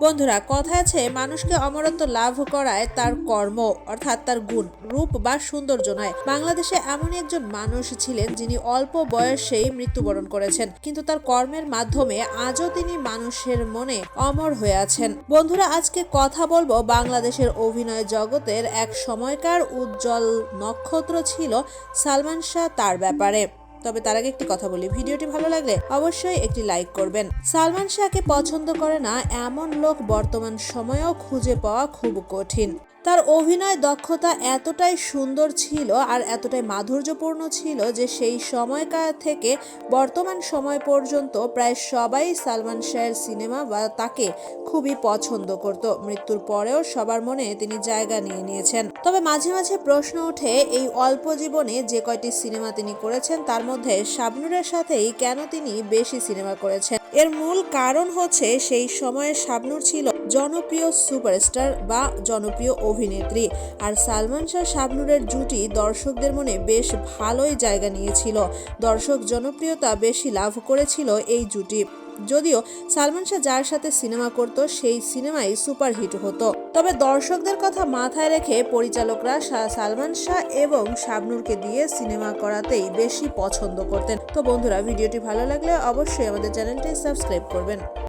বন্ধুরা, কথা আছে মানুষকে অমরত্ব লাভ করায় তার কর্ম, অর্থাৎ তার গুণ, রূপ বা সৌন্দর্য নয়। বাংলাদেশে এমন একজন মানুষ ছিলেন যিনি অল্প বয়সেই মৃত্যুবরণ করেছেন। কিন্তু তার কর্মের মাধ্যমে আজও তিনি মানুষের মনে অমর হয়ে আছেন। বন্ধুরা, আজকে কথা বলব বাংলাদেশের অভিনয় জগতের এক সময়কার উজ্জ্বল নক্ষত্র ছিল সালমান শাহ তার ব্যাপারে। তবে তার আগে একটি কথা বলি। ভিডিওটি ভালো লাগলে অবশ্যই একটি লাইক করবেন। সালমান শাহকে পছন্দ করে না এমন লোক বর্তমান সময়েও খুঁজে পাওয়া খুব কঠিন। তার অভিনয় দক্ষতা এতটাই সুন্দর ছিল আর এতটাই মাধুর্যপূর্ণ ছিল যে সেই সময়কার থেকে বর্তমান সময় পর্যন্ত প্রায় সবাই সালমান শাহের সিনেমা বা তাকে খুবই পছন্দ করত। মৃত্যুর পরেও সবার মনে তিনি জায়গা নিয়ে নিয়েছেন। তবে মাঝে মাঝে প্রশ্ন ওঠে, এই অল্প জীবনে যে কয়টি সিনেমা তিনি করেছেন, তার মধ্যে শাবনুরের সাথেই কেন তিনি বেশি সিনেমা করেছেন? এর মূল কারণ হচ্ছে সেই সময়ে শাবনুর ছিল জনপ্রিয় সুপারস্টার বা জনপ্রিয় অভিনেত্রী। আর সালমান শাহ শাবনুরের জুটি দর্শকদের মনে বেশ ভালোই জায়গা নিয়েছিল। দর্শক জনপ্রিয়তা বেশি লাভ করেছিল এই জুটি। যদিও সালমান শাহ যার সাথে সিনেমা করত, সেই সিনেমাই সুপারহিট হতো। তবে দর্শকদের কথা মাথায় রেখে পরিচালকরা সালমান শাহ এবং শাবনুরকে দিয়ে সিনেমা করাতেই বেশি পছন্দ করতেন। তো বন্ধুরা, ভিডিওটি ভালো লাগলে অবশ্যই আমাদের চ্যানেলটি সাবস্ক্রাইব করবেন।